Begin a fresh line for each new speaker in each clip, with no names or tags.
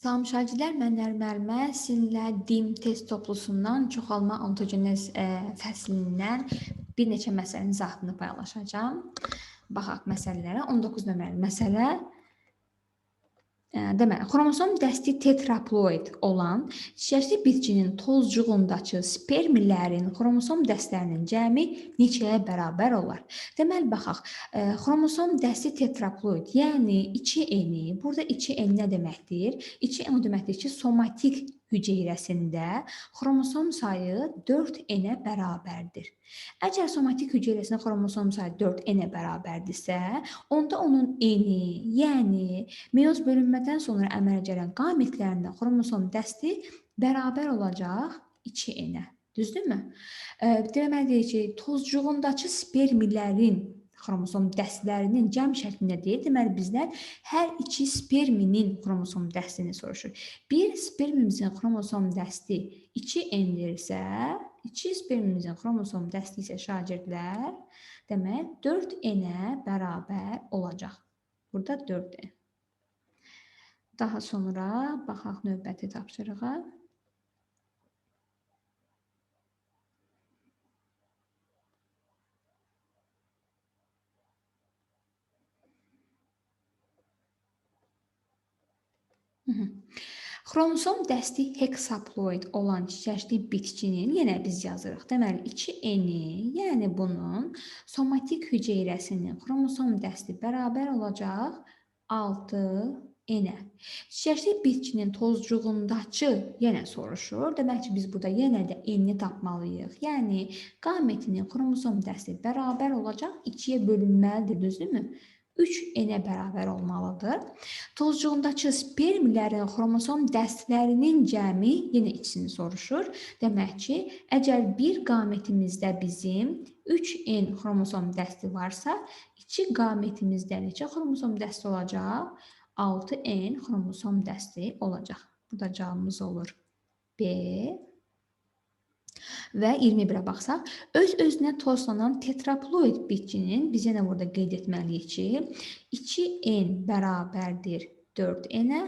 Salam müşahidələr, mən Nərməlmə sizinlə DİM test toplusundan çoxalma ontogenez ə, fəslindən bir neçə məsələnin izahını paylaşacağam. Baxaq məsələlərə. 19 nömrəli məsələ Deməli, xromosom dəsti tetraploid olan çiçəkli bitkinin tozcuğundakı spermlərin xromosom dəstlərinin cəmi neçəyə bərabər olar? Deməli, baxaq, xromosom dəsti tetraploid, yəni 2N-i, burada 2N nə deməkdir? 2N o deməkdir ki, somatik hüceyrəsində xromosom sayı 4N-ə bərabərdir. Əgər somatik hüceyrəsində xromosom sayı 4N-ə bərabərdirsə, onda onun N-i, yəni meyoz bölünmədən sonra əmələ gələn qametlərində xromosom dəsti bərabər olacaq 2N-ə. Düzdürmü? Deməli ki, tozcuğundakı spermlərin xromosom dəstlərinin cəm şəklində deyil. Deməli bizlər hər iki sperminin xromosom dəstini soruşur. Bir spermimizin xromosom dəsti 2N-dirsə, 2 spermimizin xromosom dəsti isə şagirdlər, demək 4N-ə bərabər olacaq. Burada 4N. Daha sonra baxaq növbəti tapşırığa. Xromosom dəsti heksaploid olan çiçəkli bitkinin yenə biz yazırıq. Deməli 2N-i, yəni bunun somatik hüceyrəsinin xromosom dəsti bərabər olacaq 6N-ə. Çiçəkli bitkinin tozcuğundakı yenə soruşur. Demək ki, biz burada yenə də N-ni tapmalıyıq. Yəni qametinin xromosom dəsti bərabər olacaq 2-yə bölünməlidir, düzdürmü? 3N-ə bərabər olmalıdır. Tozcuğundakı spermlərin xromosom dəstlərinin cəmi yenə ikisini soruşur. Demək ki, əgər bir qametimizdə bizim 3N xromosom dəsti varsa, iki qametimizdə neçə xromosom dəsti olacaq? 6N xromosom dəsti olacaq. Burada cavabımız olur B Və 21-ə baxsaq, öz-özünə tozlanan tetraploid bitkinin biz yenə burada qeyd etməliyik ki, 2n bərabərdir 4n-ə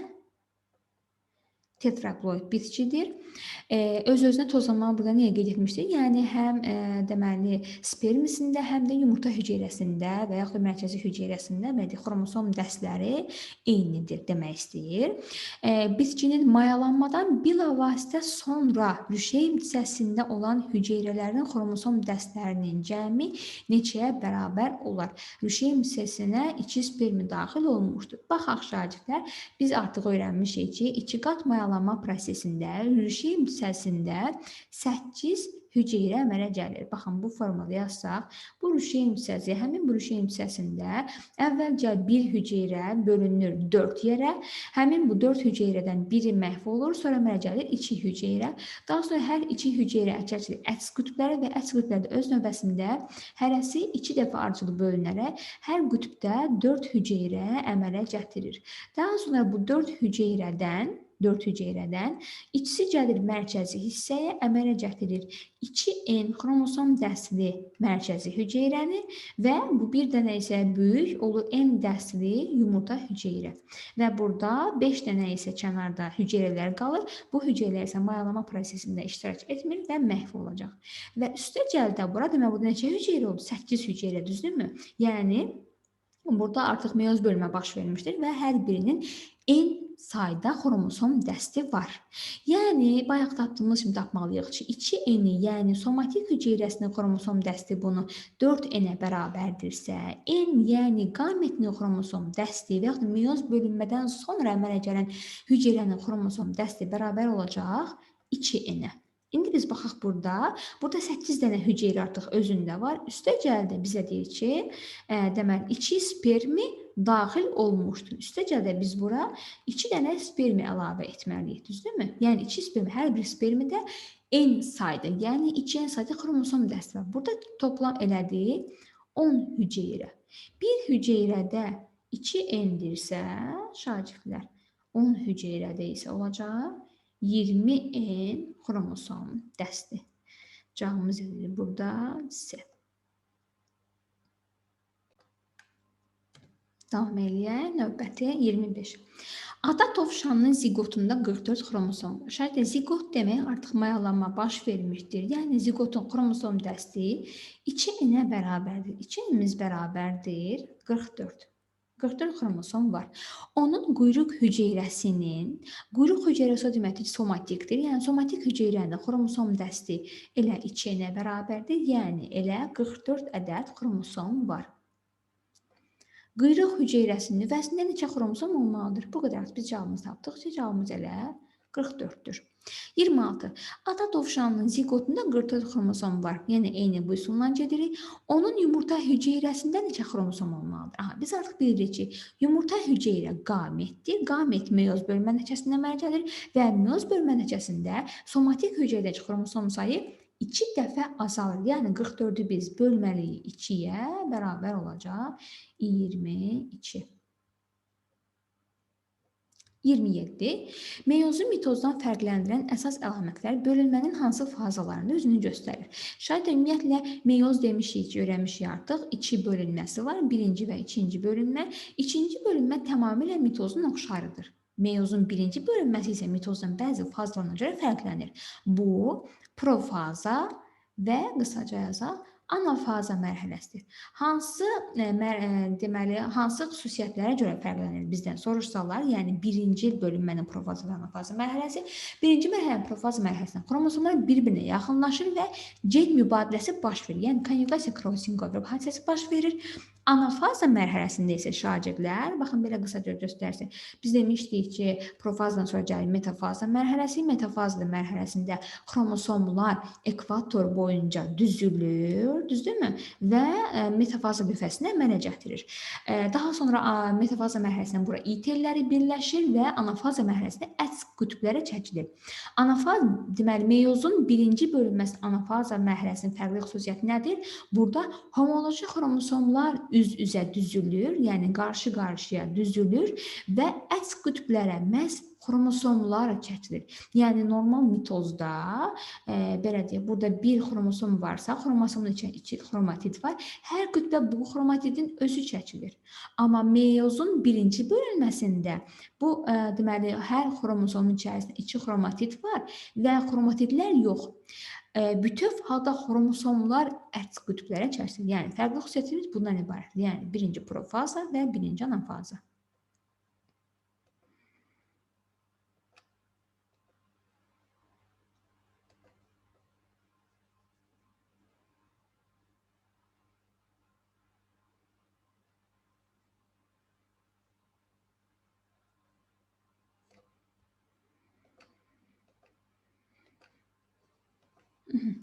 tetraploid bitkidir. E, öz-özünə tozlanmağı burada niyə qeyd etmişdik? Yəni həm e, deməli spermisində, həm də yumurta hüceyrəsində və yaxud da mərkəzi hüceyrəsində bəli xromosom dəstləri eynidir demək istəyir. E, bitkinin mayalanmadan bilavasitə sonra rüşeym hissəsində olan hüceyrələrin xromosom dəstlərinin cəmi neçəyə bərabər olar? Rüşeym hissəsinə 2 spermi daxil olmuşdur. Baxaq şagirdlər, biz artıq öyrənmişik ki, 2 qat mayalanma prosesində rüşeym hissəsində 8 hüceyrə əmələ gəlir. Baxın, bu formada yazsaq, bu rüşeym hissəsi, həmin bu rüşeym hissəsində əvvəlcə bir hüceyrə bölünür 4 yerə, həmin bu 4 hüceyrədən biri məhv olur, sonra əmələ gəlir 2 hüceyrə. Daha sonra hər 2 hüceyrə əkərçilik əks qütbləri və əks qütbləri də öz növbəsində hərəsi 2 dəfə ardıcıl bölünərək hər qütbdə 4 hüceyrə əmələ gətirir. Daha sonra bu 4 hüceyrədən 4 hüceyrədən. İkisi gəlir mərkəzi hissəyə, əmələ gətirir 2N xromosom dəstli mərkəzi hüceyrəni və bu bir dənə isə böyük olur N dəstli yumurta hüceyrə. Və burada 5 dənə isə kənarda hüceyrələr qalır. Bu hüceyrələr isə mayalama prosesində iştirak etmir və məhv olacaq. Və üstə gəldə bura demək bu neçə hüceyrə oldu? 8 hüceyrə, düzdürmü? Yəni burada artıq meyoz bölmə baş vermişdir və hər birinin N sayda xromosom dəsti var. Yəni bayaq tapdığımız kimi tapmalıyıq ki, 2N-i, yəni somatik hüceyrəsinin xromosom dəsti bunu 4N-ə bərabərdirsə, N, yəni qametinin xromosom dəsti və yaxud da meyoz bölünmədən sonra əmələ gələn hüceyrənin xromosom dəsti bərabər olacaq 2N-ə. İndi biz baxaq burada. Burada 8 dənə hüceyrə artıq özündə var. Üstə gəldi bizə deyir ki, ə, deməli 2 spermi daxil olmuşdur. Üstə gəldi biz bura 2 dənə spermi əlavə etməliyik, düzdürmü? Yəni 2 spermi hər bir spermidə n sayda, yəni 2n sayda xromosom dəsti var. Burada toplam elədi 10 hüceyrə. Bir hüceyrədə 2n-dirsə, şagirdlər 10 hüceyrədə isə olacaq 20N xromosom dəsti. Cavabımız edilir burada C. Davam eləyək. Növbəti 25. Ata tovşanının ziqotunda 44 xromosom var. Şayət ziqot demək artıq mayalanma baş vermişdir. Yəni ziqotun xromosom dəsti 2n-ə bərabərdir. 2n-imiz bərabərdir 44. 44 xromosom var. Onun quyruq hüceyrəsinin, quyruq hüceyrəsi o deməkdir somatikdir. Yəni somatik hüceyrənin xromosom dəsti elə 2n-ə bərabərdir. Yəni elə 44 ədəd xromosom var. Quyruq hüceyrəsinin nüvəsində neçə xromosom olmalıdır? Bu qədər biz cavabımızı tapdıq. Cavabımız elə 44-dür. 26. Ata dovşanının ziqotunda 44 xromosom var. Yəni eyni bu üsulla gedirik. Onun yumurta hüceyrəsində neçə xromosom olmalıdır? Aha, biz artıq bilirik ki, yumurta hüceyrə qametdir. Qamet meyoz bölmə nəticəsində əmələ gəlir və meyoz bölmə nəticəsində somatik hüceyrədəki xromosom sayı 2 dəfə azalır. Yəni 44-ü biz bölməliyik 2-yə bərabər olacaq 22. 27. Meyozu mitozdan fərqləndirən əsas əlamətlər bölünmənin hansı fazalarında özünü göstərir? Şayət ümumiyyətlə meyoz demişik ki, öyrənmişik artıq. 2 bölünməsi var. Birinci və ikinci bölünmə. İkinci bölünmə tamamilə mitozun oxşarıdır. Meyozun birinci bölünməsi isə mitozun bəzi fazalarına görə fərqlənir. Bu, profaza və qısaca yazaq anafaza mərhələsidir. Hansı e, mər, e, deməli, hansı xüsusiyyətlərə görə fərqlənir bizdən soruşsalar, yəni birinci bölünmənin profaza və anafaza mərhələsi, birinci mərhələnin profaza mərhələsində xromosomlar bir-birinə yaxınlaşır və gen mübadiləsi baş verir. Yəni konjugasiya crossing over hadisəsi baş verir. Anafaza mərhələsində isə şagirdlər, baxın belə qısaca göstərsin. Biz demişdik ki, profazadan sonra gəlir metafaza mərhələsi. Metafaza mərhələsində xromosomlar ekvator boyunca düzülür, düzdürmü? Və e, metafaza büfəsinə əmələ gətirir. E, daha sonra metafaza mərhələsində bura İ telləri birləşir və anafaza mərhələsində əks qütblərə çəkilir. Anafaz deməli meyozun birinci bölünməsi anafaza mərhələsinin fərqli xüsusiyyəti nədir? Burada homoloji xromosomlar üz-üzə düzülür, yəni qarşı-qarşıya düzülür və əks qütblərə məhz xromosomlar çəkilir. Yəni normal mitozda e, belə deyək, burada bir xromosom varsa, xromosomun içində iki xromatid var. Hər qütbə bu xromatidin özü çəkilir. Amma meyozun birinci bölünməsində bu e, deməli hər xromosomun içərisində iki xromatid var və xromatidlər yox bütöv halda xromosomlar əks qütblərə çəksin. Yəni fərqli xüsusiyyətimiz bundan ibarətdir. Yəni birinci profaza və birinci anafaza.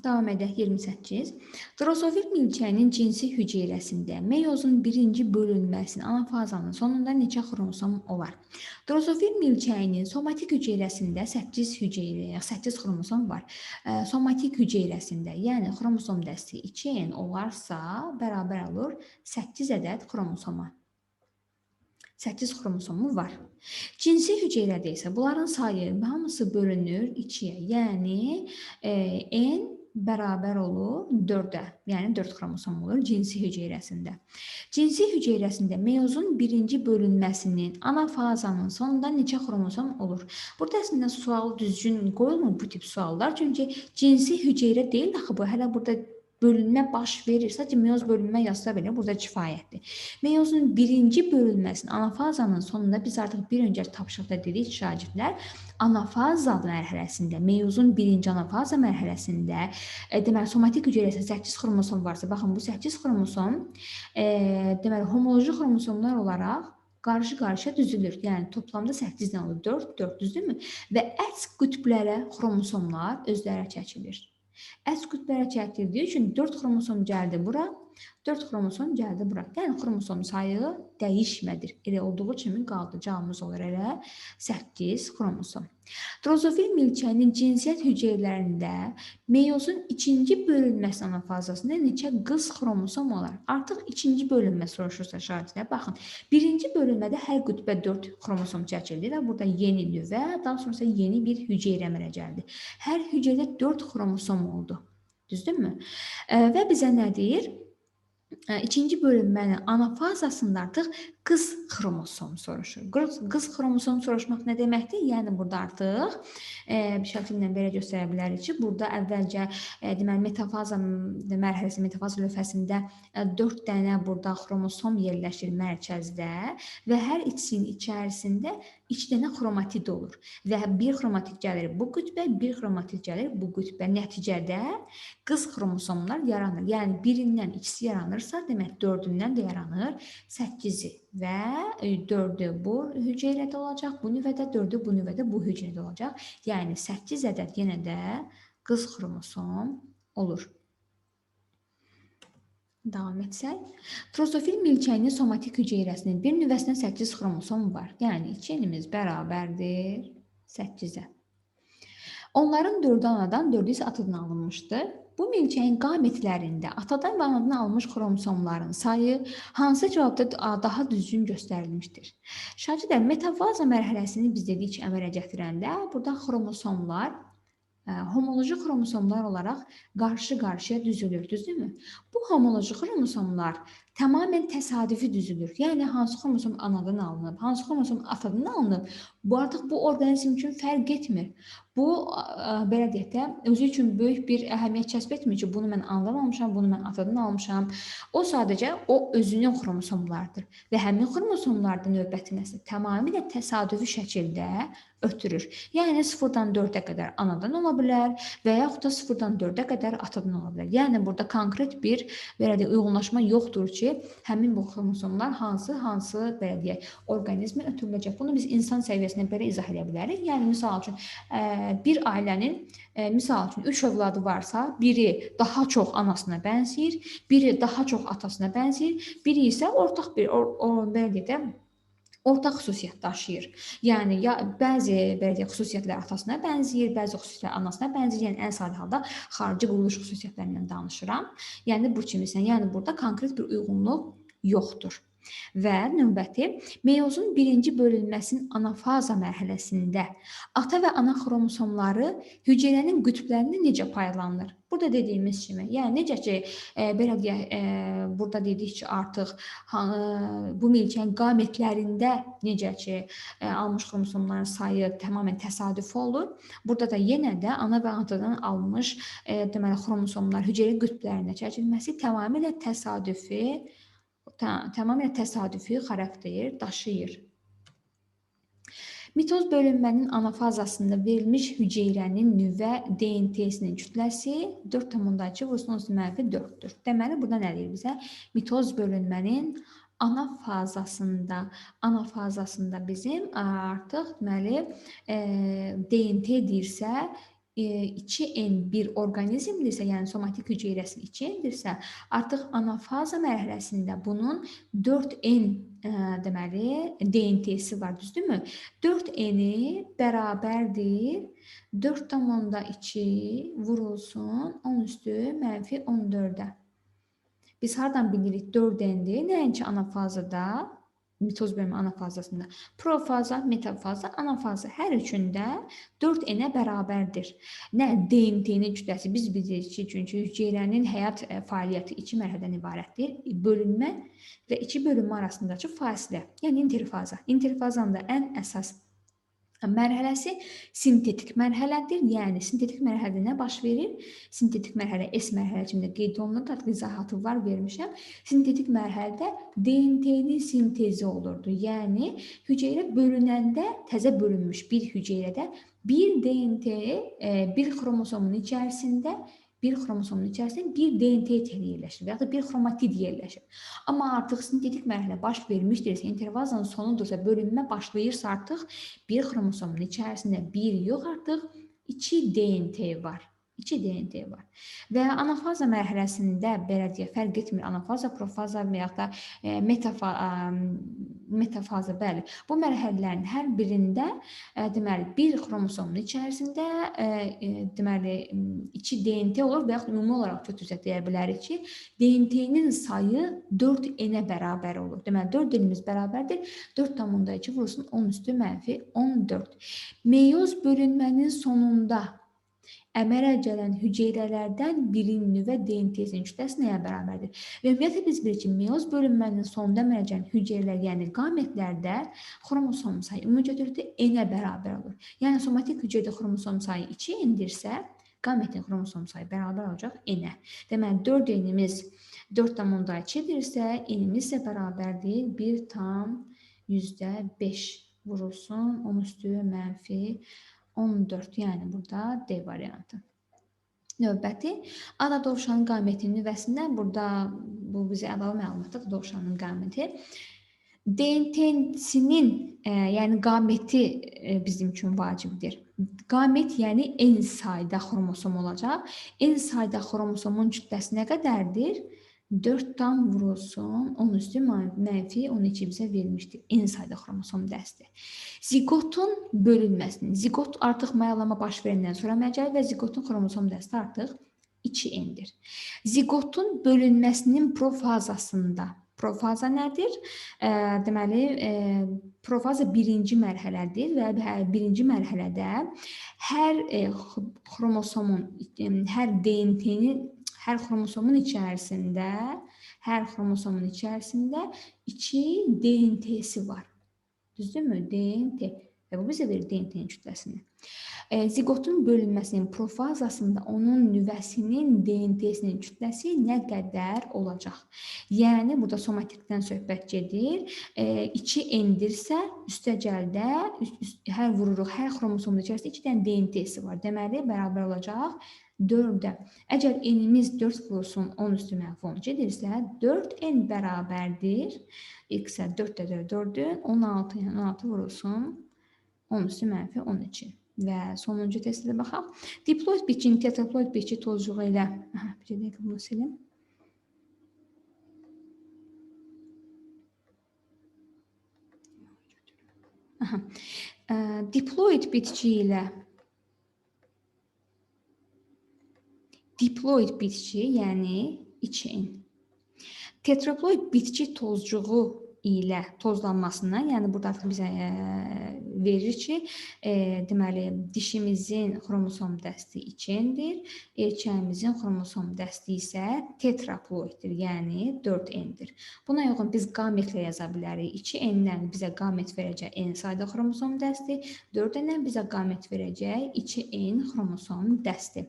Davam edək 28. Drosofil milçəyinin cinsi hüceyrəsində meyozun birinci bölünməsinin anafazanın sonunda neçə xromosom olar? Drosofil milçəyinin somatik hüceyrəsində 8 hüceyrə, 8 xromosom var. Somatik hüceyrəsində, yəni xromosom dəsti 2n olarsa, bərabər olur 8 ədəd xromosoma. 8 xromosomu var. Cinsi hüceyrədə isə bunların sayı hamısı bölünür 2-yə. Yəni e, n bərabər olur 4-ə, yəni 4 xromosom olur cinsi hüceyrəsində. Cinsi hüceyrəsində meyozun birinci bölünməsinin anafazanın sonunda neçə xromosom olur? Burada əslində sual düzgün qoyulmur bu tip suallar, çünki cinsi hüceyrə deyil axı bu. Hələ burada bölünmə baş verir. Sadəcə meyoz bölünmə yazsa belə burada kifayətdir. Meyozun birinci bölünməsinin anafazanın sonunda biz artıq bir öncəki tapşırıqda dedik şagirdlər, anafaza mərhələsində, meyozun birinci anafaza mərhələsində e, deməli somatik hüceyrəsində 8 xromosom varsa, baxın bu 8 xromosom e, deməli homoloji xromosomlar olaraq qarşı-qarşıya düzülür. Yəni toplamda 8-dən olur 4, 4 düzdürmü? Və əks qütblərə xromosomlar özləri çəkilir. Əks qütblərə çəkdirdiyi üçün 4 xromosom gəldi bura, 4 xromosom gəldi bura. Yəni xromosom sayı dəyişmədir. Elə olduğu kimi qaldı. Cavabımız olur elə 8 xromosom. Drozofil milçəyinin cinsiyyət hüceyrələrində meyozun ikinci bölünməsi anafazasında neçə qız xromosom olar? Artıq ikinci bölünmə soruşursa şagirdlər, baxın. Birinci bölünmədə hər qütbə 4 xromosom çəkildi və burada yeni nüvə, daha sonra yeni bir hüceyrə əmələ gəldi. Hər hüceyrədə 4 xromosom oldu. Düzdürmü? Və bizə nə deyir? İkinci bölünmənin anafazasında artıq qız xromosom soruşur. Qız, qız xromosom soruşmaq nə deməkdir? Yəni burada artıq e, bir şəkil ilə belə göstərə bilərik ki, burada əvvəlcə e, deməli metafaza mərhələsi, metafaza lövhəsində e, 4 dənə burada xromosom yerləşir mərkəzdə və hər ikisinin içərisində 2 dənə xromatid olur və bir xromatid gəlir bu qütbə, bir xromatid gəlir bu qütbə. Nəticədə qız xromosomlar yaranır. Yəni birindən ikisi yaranırsa, demək 4-ündən də yaranır 8-i və 4-ü bu hüceyrədə olacaq, bu nüvədə 4-ü bu nüvədə bu hüceyrədə olacaq. Yəni 8 ədəd yenə də qız xromosom olur. Davam etsək, trosofil milçəyinin somatik hüceyrəsinin bir nüvəsində 8 xromosom var. Yəni 2-nimiz bərabərdir 8-ə. Onların 4-ü anadan, 4-ü isə atadan alınmışdır. Bu milçəyin qametlərində atadan və anadan almış xromosomların sayı hansı cavabda daha düzgün göstərilmişdir? Şagirdlər, metafaza mərhələsini biz dedik əmələ gətirəndə burada xromosomlar homoloji xromosomlar olaraq qarşı-qarşıya düzülür, düzdürmü? Bu homoloji xromosomlar tamamilə təsadüfi düzülür. Yəni hansı xromosom anadan alınıb, hansı xromosom atadan alınıb, bu artıq bu orqanizm üçün fərq etmir. Bu belə deyək də, özü üçün böyük bir əhəmiyyət kəsb etmir ki, bunu mən anadan almışam, bunu mən atadan almışam. O sadəcə o özünün xromosomlarıdır və həmin xromosomlardan növbəti nəsil tamamilə təsadüfi şəkildə ötürür. Yəni 0-dan 4-ə qədər anadan ola bilər və yaxud da 0-dan 4-ə qədər atadan ola bilər. Yəni burada konkret bir belə deyək uyğunlaşma yoxdur ki, həmin bu xromosomlar hansı hansı belə deyək orqanizmə ötürüləcək. Bunu biz insan səviyyəsində belə izah edə bilərik. Yəni misal üçün bir ailənin misal üçün 3 övladı varsa, biri daha çox anasına bənzəyir, biri daha çox atasına bənzəyir, biri isə ortaq bir o, o belə deyək də ortaq xüsusiyyət daşıyır. Yəni ya bəzi belə deyək xüsusiyyətlər atasına bənzəyir, bəzi xüsusiyyətlər anasına bənzəyir. Yəni ən sadə halda xarici quruluş xüsusiyyətlərindən danışıram. Yəni bu kimisən. Yəni burada konkret bir uyğunluq yoxdur. Və növbəti meyozun birinci bölünməsinin anafaza mərhələsində ata və ana xromosomları hüceyrənin qütblərində necə paylanır? Burada dediyimiz kimi, yəni necə ki, e, belə deyək, e, burada dedik ki, artıq ha, bu milçəyin qametlərində necə ki, e, almış xromosomların sayı tamamilə təsadüfi olur. Burada da yenə də ana və atadan almış e, deməli xromosomlar hüceyrə qütblərinə çəkilməsi tamamilə təsadüfi tamamilə təsadüfi xarakter daşıyır. Mitoz bölünmənin anafazasında verilmiş hüceyrənin nüvə DNT-sinin kütləsi 4,2 vursun mənfi 4-dür. Deməli, burada nə deyir bizə? Mitoz bölünmənin ana fazasında, ana fazasında bizim artıq deməli e, DNT deyirsə, 2N bir orqanizmdirsə, yəni somatik hüceyrəsi 2N-dirsə, artıq anafaza mərhələsində bunun 4N ə, deməli DNT-si var, düzdürmü? 4N-i bərabərdir 4,2 vurulsun 10 üstü mənfi 14-ə. Biz hardan bilirik 4N-dir? Nəinki anafazada mitoz bölünmə anafazasında. Profaza, metafaza, anafaza hər üçündə 4 n-ə bərabərdir. Nə DNT-nin kütləsi biz bilirik ki, çünki hüceyrənin həyat e, fəaliyyəti iki mərhələdən ibarətdir. Bölünmə və iki bölünmə arasındakı fasilə, yəni interfaza. Interfazanın da ən əsas mərhələsi sintetik mərhələdir. Yəni sintetik mərhələdə nə baş verir? Sintetik mərhələ S mərhələ kimi qeyd olunur. İzahatı var vermişəm. Sintetik mərhələdə DNT-nin sintezi olurdu. Yəni hüceyrə bölünəndə təzə bölünmüş bir hüceyrədə bir DNT e, bir xromosomun içərisində bir xromosomun içərisində bir DNT teli yerləşir və ya da bir xromatid yerləşir. Amma artıq sintetik mərhələ baş vermişdirsə, intervazanın sonudursa, bölünmə başlayırsa artıq bir xromosomun içərisində bir yox artıq 2 DNT var. 2 DNT var. Və anafaza mərhələsində belə deyək, fərq etmir anafaza, profaza və ya da e, metafa metafaza, bəli. Bu mərhələlərin hər birində e, deməli bir xromosomun içərisində e, e, deməli 2 DNT olur və yaxud ümumi olaraq götürsək deyə bilərik ki, DNT-nin sayı 4 n-ə bərabər olur. Deməli 4 dilimiz bərabərdir. 4,2 vurulsun 10 üstü mənfi 14. Meyoz bölünmənin sonunda əmələ gələn hüceyrələrdən birinin nüvə DNT-sinin kütləsi nəyə bərabərdir? Və ümumiyyətlə biz bilirik ki, meyoz bölünmənin sonunda əmələ gələn hüceyrələr, yəni qametlərdə xromosom sayı ümumi götürükdə n-ə bərabər olur. Yəni somatik hüceyrədə xromosom sayı 2 n-dirsə, qametin xromosom sayı bərabər olacaq n-ə. Deməli 4 n-imiz 4,2-dirsə, n-imiz isə bərabərdir 1 tam %5 vurulsun 10 üstü mənfi 14. Yəni burada D variantı. Növbəti ada dovşanın qametinin nüvəsindən burada bu bizə əlavə məlumatdır dovşanın qaməti. DNT-sinin e, yəni qaməti e, bizim üçün vacibdir. Qamət yəni eyni sayda xromosom olacaq. Eyni sayda xromosomun kütləsi nə qədərdir? 4 tam vurulsun 10 üstü mənfi 12 bizə verilmişdir. Eyni sayda xromosom dəsti. Ziqotun bölünməsinin, ziqot artıq mayalama baş verəndən sonra məcəl və ziqotun xromosom dəsti artıq 2N-dir. Ziqotun bölünməsinin profazasında Profaza nədir? E, deməli, e, profaza birinci mərhələdir və birinci mərhələdə hər e, xromosomun, hər DNT-nin hər xromosomun içərisində, hər xromosomun içərisində 2 DNT-si var. Düzdürmü? DNT. Və bu bizə verir DNT-nin kütləsini. Ziqotun bölünməsinin profazasında onun nüvəsinin DNT-sinin kütləsi nə qədər olacaq? Yəni burada somatikdən söhbət gedir. E, 2 endirsə, üstəgəldə üst, hər vururuq, hər xromosomun içərisində 2 dənə DNT-si var. Deməli, bərabər olacaq 4-ə. Əgər n-imiz 4 vurulsun 10 üstü mənfi 12 edirsə, 4n bərabərdir. x-ə 4 də 4-dür. 16, yəni 16 vurulsun 10 üstü mənfi 12. Və sonuncu testə baxaq. Diploid bitkinin tetraploid bitki tozcuğu ilə, aha, bir dəqiqə bunu silim. Aha. Diploid bitki ilə diploid bitki, yəni için. Tetraploid bitki tozcuğu ilə tozlanmasından, yəni burada artıq bizə e, verir ki, e, deməli dişimizin xromosom dəsti içindir, erkəyimizin xromosom dəsti isə tetraploiddir, yəni 4N-dir. Buna uyğun biz qametlə yaza bilərik. 2N-dən bizə qamet verəcək N sayda xromosom dəsti, 4N-dən bizə qamet verəcək 2N xromosom dəsti.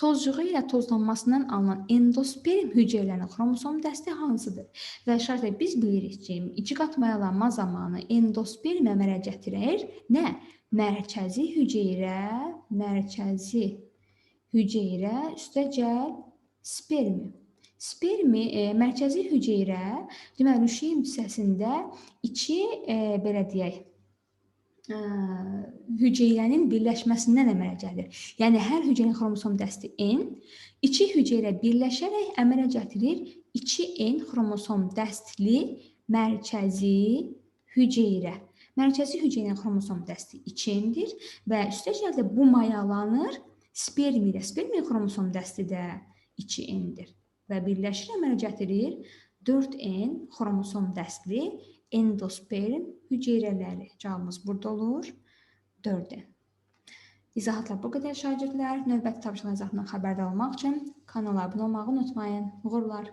Tozcuğu ilə tozlanmasından alınan endosperm hüceyrələrinin xromosom dəsti hansıdır? Və şərtlə biz bilirik ki, iki qat mayalanma zamanı endosperm əmələ gətirir. Nə? Mərkəzi hüceyrə, mərkəzi hüceyrə üstəgəl spermi. Spermi e, mərkəzi hüceyrə deməli üşüyüm hissəsində iki e, belə deyək ə, hüceyrənin birləşməsindən əmələ gəlir. Yəni hər hüceyrənin xromosom dəsti N, iki hüceyrə birləşərək əmələ gətirir 2N xromosom dəstli mərkəzi hüceyrə. Mərkəzi hüceyrənin xromosom dəsti 2-dir və üstəgəl də bu mayalanır sperm ilə. Spermin xromosom dəsti də 2N-dir və birləşir əmələ gətirir 4N xromosom dəstli endosperm hüceyrələri. Cavabımız burada olur 4N. İzahatlar bu qədər şagirdlər. Növbəti tapşırıqların izahından xəbərdar olmaq üçün kanala abunə olmağı unutmayın. Uğurlar.